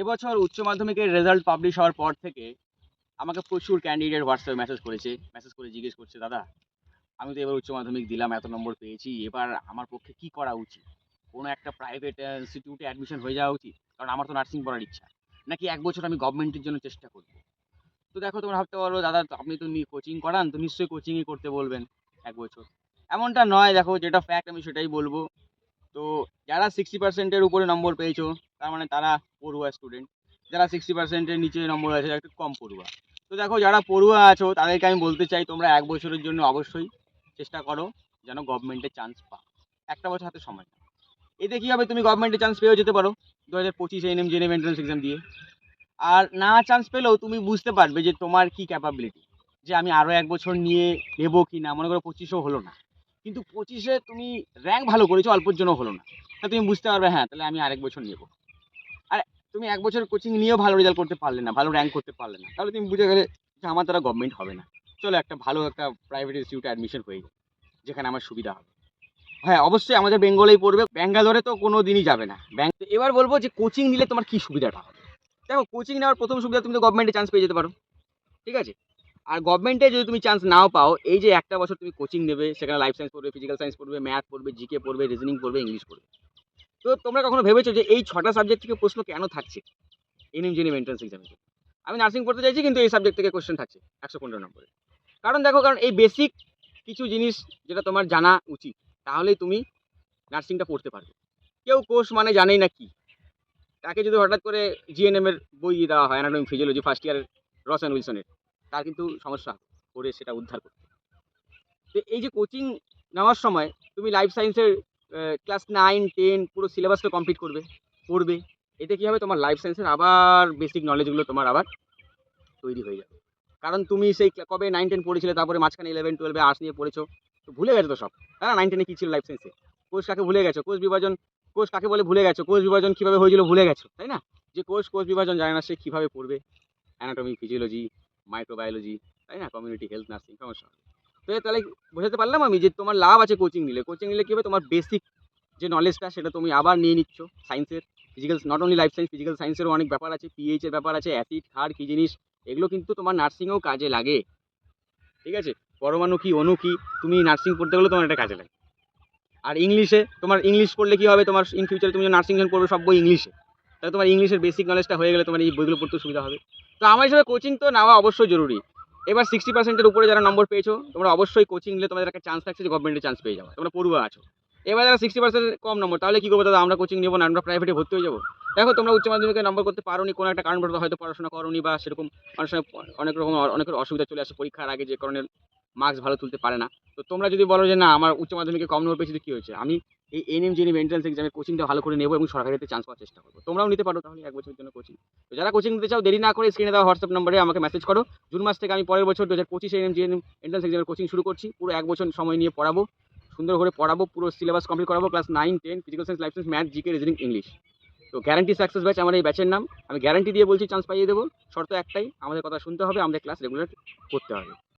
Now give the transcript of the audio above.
এবছর উচ্চ মাধ্যমিকের রেজাল্ট পাবলিশ হওয়ার পর থেকে আমাকে প্রচুর ক্যান্ডিডেট হোয়াটসঅ্যাপে মেসেজ করেছে। মেসেজ করে জিজ্ঞেস করছে, দাদা, আমি তো এবার উচ্চ মাধ্যমিক দিলাম, এত নম্বর পেয়েছি, এবার আমার পক্ষে কি করা উচিত? কোনো একটা প্রাইভেট ইনস্টিটিউটে অ্যাডমিশন হয়ে যাওয়া উচিত? কারণ আমার তো নার্সিং পড়ার ইচ্ছা। নাকি এক বছর আমি গভর্নমেন্টের জন্য চেষ্টা করব? তো দেখো, তোমরা ভাবতে পারো, দাদা আপনি তো কোচিং করান, তো নিশ্চয়ই কোচিংই করতে বলবেন এক বছর। এমনটা নয়, দেখো, যেটা ফ্যাক্ট আমি সেটাই বলব। তো যারা সিক্সটি পার্সেন্টের উপরে নম্বর পেয়েছ, তার মানে তারা পড়ুয়া স্টুডেন্ট যারা সিক্সটি পার্সেন্টের নিচে নম্বর আছে একটু কম পড়ুয়া। তো দেখো, যারা পড়ুয়া আছো, তাদেরকে আমি বলতে চাই, তোমরা এক বছরের জন্য অবশ্যই চেষ্টা করো, যেন গভর্নমেন্টের চান্স পাও। একটা বছর হাতে সময়। এতে কী হবে, তুমি গভর্নমেন্টের চান্স পেয়েও যেতে পারো দু হাজার পঁচিশে এনএম জেনেম এন্ট্রান্স এক্সাম দিয়ে। আর না চান্স পেলেও তুমি বুঝতে পারবে যে তোমার কি ক্যাপাবিলিটি যে আমি আরও এক বছর নিয়ে নেব কি না, মনে করো পঁচিশেও হলো না। কিন্তু পঁচিশে তুমি র্যাঙ্ক ভালো করেছ, অল্পর জন্য হলো না। তা তুমি বুঝতে পারবে হ্যাঁ তাহলে আমি আরেক বছর নেব। তুমি এক বছর কোচিং নিয়েও ভালো রেজাল্ট করতে পারলে না, ভালো র্যাঙ্ক করতে পারলে না। তাহলে তুমি বুঝে গেলে যে আমার দ্বারা গভর্নমেন্ট হবে না। চলো একটা ভালো একটা প্রাইভেট ইনস্টিটিউটে অ্যাডমিশন হয়ে যায় যেখানে আমার সুবিধা হবে। হ্যাঁ অবশ্যই আমাদের বেঙ্গলেই পড়বে। ব্যাঙ্গালোরে তো কোনো দিনই যাবে না। ব্যাঙ্ক এবার বলব যে কোচিং নিলে তোমার কী সুবিধাটা হবে? দেখো কোচিং নেওয়ার প্রথম সুবিধা তুমি তো গভর্নমেন্টে চান্স পেয়ে যেতে পারো। ঠিক আছে? আর গভর্নমেন্টে যদি তুমি চান্স নাও পাও, এই যে একটা বছর তুমি কোচিং নেবে, সেখানে লাইফ সায়েন্স পড়বে ফিজিক্যাল সায়েন্স পড়বে ম্যাথ পড়বে জিকে পড়বে রিজনিং পড়বে ইংলিশ পড়বে। তো তোমরা কখনো ভেবেছো যে এই ছটা সাবজেক্ট থেকে প্রশ্ন কেন থাকছে? এনএম জেনিম এন্ট্রান্স এক্সামে আমি নার্সিং পড়তে চাইছি, কিন্তু এই সাবজেক্ট থেকে কোশ্চেন থাকছে একশো পনেরো নম্বরে। কারণ দেখো, কারণ এই বেসিক কিছু জিনিস যেটা তোমার জানা উচিত, তাহলেই তুমি নার্সিংটা পড়তে পারবে। কেউ কোর্স মানে জানেই না কি। তাকে যদি হঠাৎ করে জিএনএম এর বই দিয়ে দেওয়া হয় অ্যানাটমি ফিজিওলজি ফার্স্ট ইয়ারের রস অ্যান্ড উইলসনের তার কিন্তু সমস্যা করে সেটা উদ্ধার করতে। তো এই যে কোচিং নেওয়ার সময়, তুমি লাইফ সায়েন্সের ক্লাস নাইন টেন পুরো সিলেবাসটা কমপ্লিট করবে, পড়বে। এতে কী হবে? তোমার লাইফ সায়েন্সের আবার বেসিক নলেজগুলো তোমার আবার তৈরি হয়ে যাবে। কারণ তুমি সেই কবে নাইন টেন পড়েছিলে, তারপরে মাঝখানে ইলেভেন টুয়েলভে আর্টস নিয়ে পড়েছো, তো ভুলে গেছো তো সব। হ্যাঁ নাইন টেনে কী ছিল লাইফ সায়েন্সে কোষ কাকে ভুলে গেছো? কোষ বিভাজন কোষ কাকে বলে ভুলে গেছো? কোষ বিভাজন কীভাবে হয়েছিল ভুলে গেছো, তাই না? যে কোষ কোষ বিভাজন জানে না সে কীভাবে পড়বে। অ্যানাটমি ফিজিওলজি মাইক্রোবায়োলজি তাই না? কমিউনিটি হেলথ নার্সিং সমস্যা। তো তাহলে বোঝাতে পারলাম আমি যে তোমার লাভ আছে কোচিং নিলে। কোচিং নিলে কী হবে? তোমার বেসিক যে নলেজটা সেটা তুমি আবার নিয়ে নিচ্ছ। সায়েন্সের physical not only life science physical সায়েন্সেরও অনেক ব্যাপার আছে। পিএইচ এর ব্যাপার আছে অ্যাসিড ক্ষার, কী জিনিস, এগুলো কিন্তু তোমার নার্সিংয়েও কাজে লাগে। ঠিক আছে? পরমাণু কি, অণু কি, তুমি নার্সিং পড়তে গেলে তোমার এটা কাজে লাগে। আর ইংলিশে তোমার ইংলিশ পড়লে কি হবে? তোমার ইন ফিউচারে তুমি নার্সিং যখন পড়বে, সব বই ইংলিশে তাহলে তোমার ইংলিশের বেসিক নলেজটা হয়ে গেলে তোমার এই বইগুলো পড়তে সুবিধা হবে। তো আমার হিসাবে কোচিং তো নেওয়া অবশ্যই জরুরি। এবার সিক্সটি পার্সেন্টের উপরে যারা নম্বর পেয়েছ, তোমরা অবশ্যই কোচিং নিলে তোমাদের একটা চান্স থাকছে যে গভর্নমেন্টের চান্স পেয়ে যাবে। তোমরা পড়ুয়া আছো। এবার যারা সিক্সটি পার্সেন্ট কম নম্বর তাহলে কী করব দাদা? আমরা কোচিং নেব না, আমরা প্রাইভেটে ভর্তি হয়ে যাব। দেখো, তোমরা উচ্চ মাধ্যমিকে নম্বর করতে পারো নি কোনো একটা কারণ বলতে হয়তো পড়াশোনা করোনি বা সেরকম অনেক সময় অনেক রকম অনেক অসুবিধা চলে আসে পরীক্ষার আগে, যে কারণে মার্কস ভালো তুলতে পারে না। তো তোমরা যদি বলো যে না, আমার উচ্চ মাধ্যমিকে কম নম্বর পেয়েছি কী হয়েছে? আমি এই এনএম জেনিম এন্ট্রান্স এক্সামের কোচিংটা ভালো করে নেব এবং সরকারিতে চান্স পাওয়ার চেষ্টা করব। তোমরাও নিতে পারো তাহলে এক বছরের জন্য কোচিং তো যারা কোচিং নিতে চাও, দেরি না করে স্ক্রিনে দেওয়া হোয়াটসঅ্যাপ নম্বরে আমাকে মেসেজ করো। জুন মাস থেকে আমি পরের বছর দু হাজার পঁচিশে এনএম জেনিম এন্ট্রান্স এক্সামের কোচিং শুরু করছি। পুরো এক বছর সময় নিয়ে পড়াবো। সুন্দর করে পড়াবো, পুরো সিলেবাস কমপ্লিট করাবো class nine ten physical science life science math GK reasoning English তো গ্যারান্টি সাকসেস ব্যাচ আমার এই ব্যাচের নাম। আমি গ্যারান্টি দিয়ে বলছি চান্স পাইয়ে দেবো। শর্ত একটাই, আমাদের কথা শুনতে হবে, আমাদের ক্লাস রেগুলার করতে হবে।